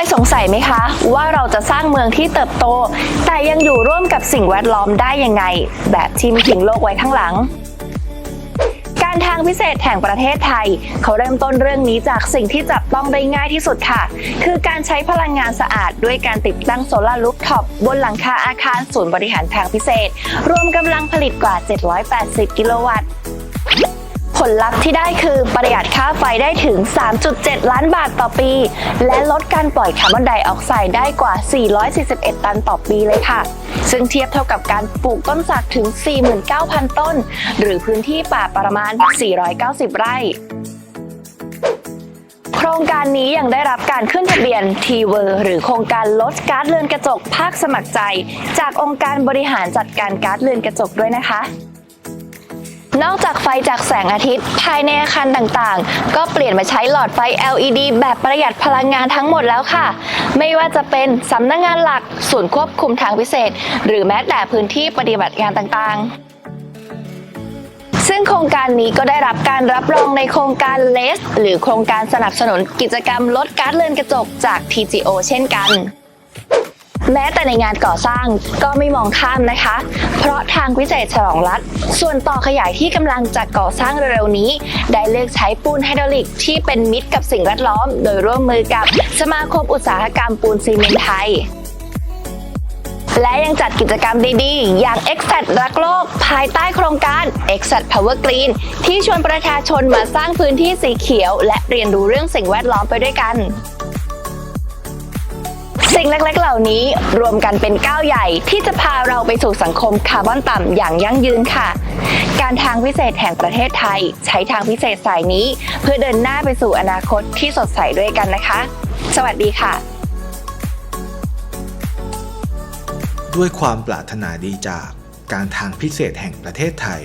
ยสงสัยไหมคะ ว่าเราจะสร้างเมืองที่เติบโต แต่ยังอยู่ร่วมกับสิ่งแวดล้อมได้ยังไง แบบที่ไม่ทิ้งโลกไว้ข้างหลัง การทางพิเศษแห่งประเทศไทย เขาเริ่มต้นเรื่องนี้จากสิ่งที่จับต้องได้ง่ายที่สุดค่ะ คือการใช้พลังงานสะอาดด้วยการติดตั้งโซลาร์ลูฟท็อปบนหลังคาอาคารศูนย์บริหารทางพิเศษ รวมกำลังผลิตกว่า 780 กิโลวัตต์ ผลลัพธ์ที่ได้คือประหยัดค่าไฟได้ถึง 3.7 ล้านบาทต่อปี และลดการปล่อยคาร์บอนไดออกไซด์ได้กว่า 441 ตันต่อปีเลยค่ะ ซึ่งเทียบเท่ากับการปลูกต้นสักถึง 49,000 ต้น หรือพื้นที่ป่าประมาณ 490 ไร่โครงการนี้ยังได้รับการขึ้นทะเบียนทีเวอร์หรือโครงการลดก๊าซเรือนกระจกภาคสมัครใจ จากองค์การบริหารจัดการก๊าซเรือนกระจกด้วยนะคะ นอกจากไฟจากแสงอาทิตย์ ภายในอาคารต่างๆ ก็เปลี่ยนมาใช้หลอดไฟ LED แบบประหยัดพลังงานทั้งหมดแล้วค่ะ ไม่ว่าจะเป็นสำนักงานหลักศูนย์ควบคุมทางพิเศษ หรือแม้แต่พื้นที่ปฏิบัติงานต่างๆซึ่งโครงการนี้ก็ได้รับการรับรองในโครงการ LES หรือโครงการสนับสนุนกิจกรรมลดกาซเรือนกระจกจาก TGO เช่นกัน แม้แต่ในงานก่อสร้างก็ไม่มองข้ามนะคะ เพราะทางพิเศษฉลองรัฐ ส่วนต่อขยายที่กำลังจะก่อสร้างเร็วๆนี้ ได้เลือกใช้ปูนไฮดรอลิกที่เป็นมิตรกับสิ่งแวดล้อม โดยร่วมมือกับสมาคมอุตสาหกรรมปูนซีเมนต์ไทยและยังจัดกิจกรรมดีๆ อย่าง e x a t รักโลก ภายใต้โครงการ e x a t Power Green ที่ชวนประชาชนมาสร้างพื้นที่สีเขียว และเรียนรู้เรื่องสิ่งแวดล้อมไปด้วยกัน สิ่งเล็กๆ เหล่านี้รวมกันเป็นก้าวใหญ่ที่จะพาเราไปสู่สังคมคาร์บอนต่ำอย่างยั่งยืนค่ะ การทางพิเศษแห่งประเทศไทย ใช้ทางพิเศษสายนี้ เพื่อเดินหน้าไปสู่อนาคตที่สดใสด้วยกันนะคะ สวัสดีค่ะ ด้วยความปรารถนาดีจากการทางพิเศษแห่งประเทศไทย